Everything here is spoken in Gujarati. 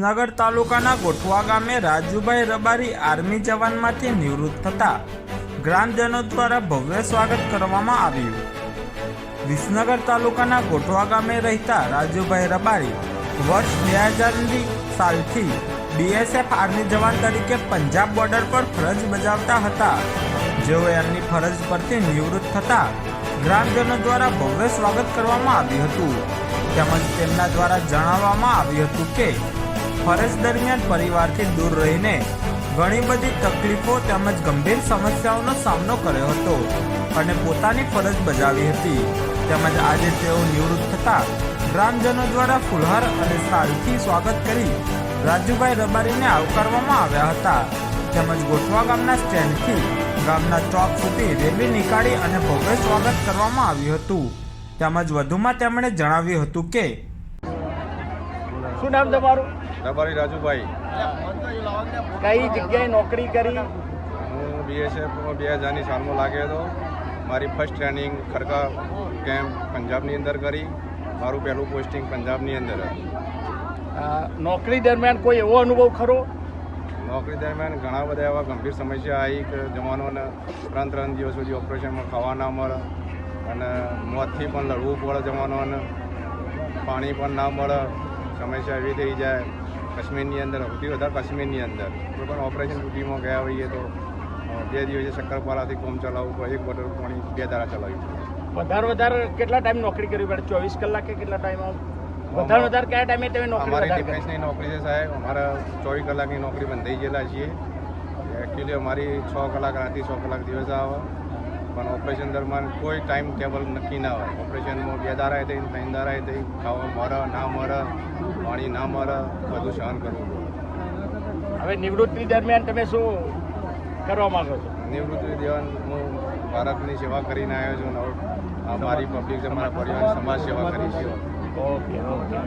વિસનગર તાલુકાના ગોઠવા ગામે રાજુભાઈ રબારી આર્મી જવાનમાંથી નિવૃત્ત થતા ગ્રામજનો દ્વારા ભવ્ય સ્વાગત કરવામાં આવ્યું. વિસનગર તાલુકાના ગોઠવા ગામે રહેતા રાજુભાઈ રબારી વર્ષ બે હજારની સાલથી બીએસએફ આર્મી જવાન તરીકે પંજાબ બોર્ડર પર ફરજ બજાવતા હતા. જેઓ એમની ફરજ પરથી નિવૃત્ત થતા ગ્રામજનો દ્વારા ભવ્ય સ્વાગત કરવામાં આવ્યું હતું. તેમજ તેમના દ્વારા જણાવવામાં આવ્યું હતું કે ફરજ દરમિયાન પરિવારથી દૂર રહીને ઘણી બધી તકલીફો તેમજ ગંભીર સમસ્યાઓનો સામનો કર્યો હતો અને પોતાની ફરજ બજાવી હતી. તેમજ આજે તેઓ નિવૃત્ત થતા ગ્રામજનો દ્વારા ફુલહાર અને સાલથી સ્વાગત કરી રાજુભાઈ રબારીને આવકારવામાં આવ્યા હતા. તેમજ ગોઠવા ગામના સ્ટેન્ડથી ગામના ચોક સુધી રેલી નીકાળી અને ભવ્ય સ્વાગત કરવામાં આવ્યું હતું. તેમજ વધુમાં તેમણે જણાવ્યું હતું કે શું નામ તમારું? રબારી રાજુભાઈ? કઈ જગ્યાએ નોકરી કરી? હું બીએસએફમાં બે હજારની સાલમાં લાગ્યો હતો. મારી ફર્સ્ટ ટ્રેનિંગ ખરકા કેમ્પ પંજાબની અંદર કરી. મારું પહેલું પોસ્ટિંગ પંજાબની અંદર હતું. નોકરી દરમિયાન કોઈ એવો અનુભવ ખરો? નોકરી દરમિયાન ઘણા બધા એવા ગંભીર સમસ્યા આવી કે જવાનોને ત્રણ ત્રણ દિવસ સુધી ઓપરેશનમાં ખાવા ના મળે અને મોતથી પણ લડવું પડે જવાનોને. પાણી પણ ના મળે. સમસ્યા એવી થઈ જાય. કાશ્મીરની અંદર સૌથી વધારે કાશ્મીરની અંદર. કોઈ પણ ઓપરેશન ડ્યુટીમાં ગયા હોઈએ તો બે દિવસે શક્કરપારાથી કોમ ચલાવવું પડે એક બોટલ પાણી બે દાડા ચલાવ્યું પડે. વધારે વધારે કેટલા ટાઈમ નોકરી કરવી પડે? ચોવીસ કલાક કે કેટલા ટાઈમ વધારે વધારે કયા ટાઈમે તમે નોકરી અમારી ડિફેન્સની નોકરી છે સાહેબ. અમારા ચોવીસ કલાકની નોકરી બંધાઈ ગયેલા છીએ. એકચ્યુઅલી અમારી છ કલાક રાતે છ કલાક દિવસ આવે. પણ ઓપરેશન દરમિયાન કોઈ ટાઈમ ટેબલ નક્કી ના હોય. ઓપરેશનમાં બે દારાએ થઈ ત્રણ દારાએ થઈ ખાવા મરે ના મરે પાણી ના મરે બધું સહન કરવું પડે. હવે નિવૃત્તિ દરમિયાન તમે શું કરવા માંગો છો? નિવૃત્તિ દેવાન હું ભારતની સેવા કરીને આવ્યો છું મારી પબ્લિક મારા પરિવાર સમાજ સેવા કરી છે. Okay okay